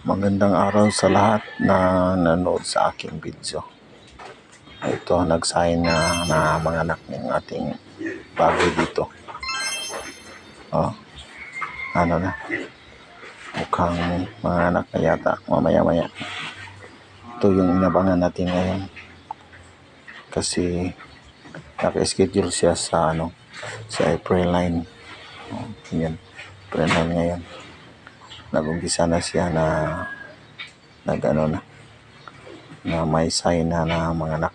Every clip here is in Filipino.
Magandang araw sa lahat na nanood sa aking video. Ito, nagsahin na, na mga anak ng ating bago dito. Oh, ano na. Mukhang mga anak na yata, mamaya-maya. Ito yung inabangan natin ngayon. Kasi naka-schedule siya sa ano, sa April 9. Oh, yan, April 9 ngayon nag-umpisa na siya na nag ano na na may sign na na mga anak.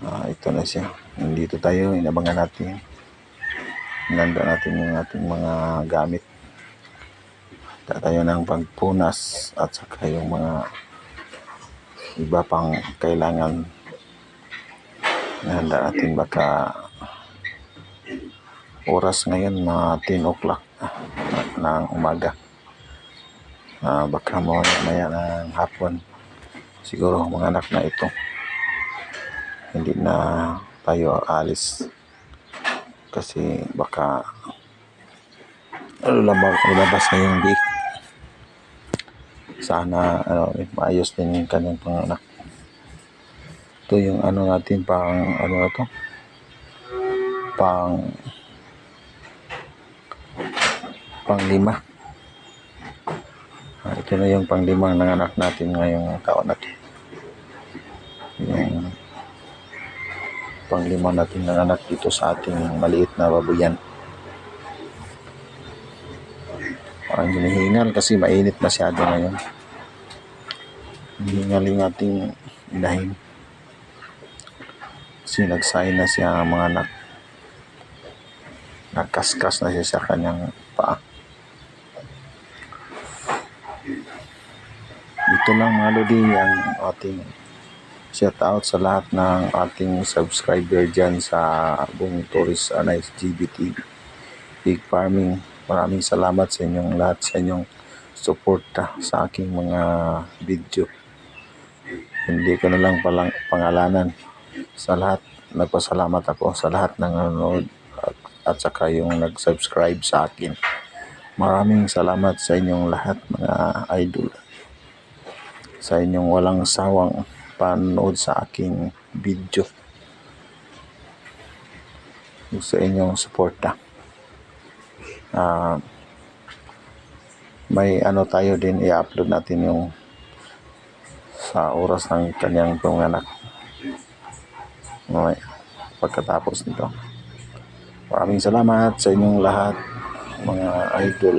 Ah, ito na siya. Nandito tayo inabangan natin. Nanda natin yung ating mga gamit. Tayo ng pagpunas at saka yung mga iba pang kailangan na natin baka oras ngayon mga 10 o'clock ng umaga. Ah, baka mo maya ng hapon. Siguro mga anak na ito. Hindi na tayo alis. Kasi baka lumabas, lumabas na yung week. Sana ano, maayos din yung kanyang panganak. Ito yung ano natin pang ano na to? Pang panglima. Ah, ito na yung panglimang nanganak natin ngayong taon na to. Yung panglima natin nanganak dito sa ating maliit na babuyan. Parang hinihingal kasi mainit masyado ngayon. Hinihingal yung ating inahin. Kasi nagsahin na siya ang mga anak. Nagkaskas na siya sa kanyang paa. Ito lang mga lodi ang ating shout out sa lahat ng ating subscriber dyan sa buong Tourist Anais GBT Pig Farming. Maraming salamat sa inyong lahat sa inyong suporta sa aking mga video. Hindi ko na lang palang pangalanan sa lahat. Nagpasalamat ako sa lahat ng nanonood at, at saka yung nag-subscribe sa akin. Maraming salamat sa inyong lahat mga idol. Sa inyong walang sawang panood sa aking video. Sa inyong suporta. Ah, may ano tayo din i-upload natin yung sa oras ng kanyang panganak. Okay. Pagkatapos nito. Maraming salamat sa inyong lahat mga idol.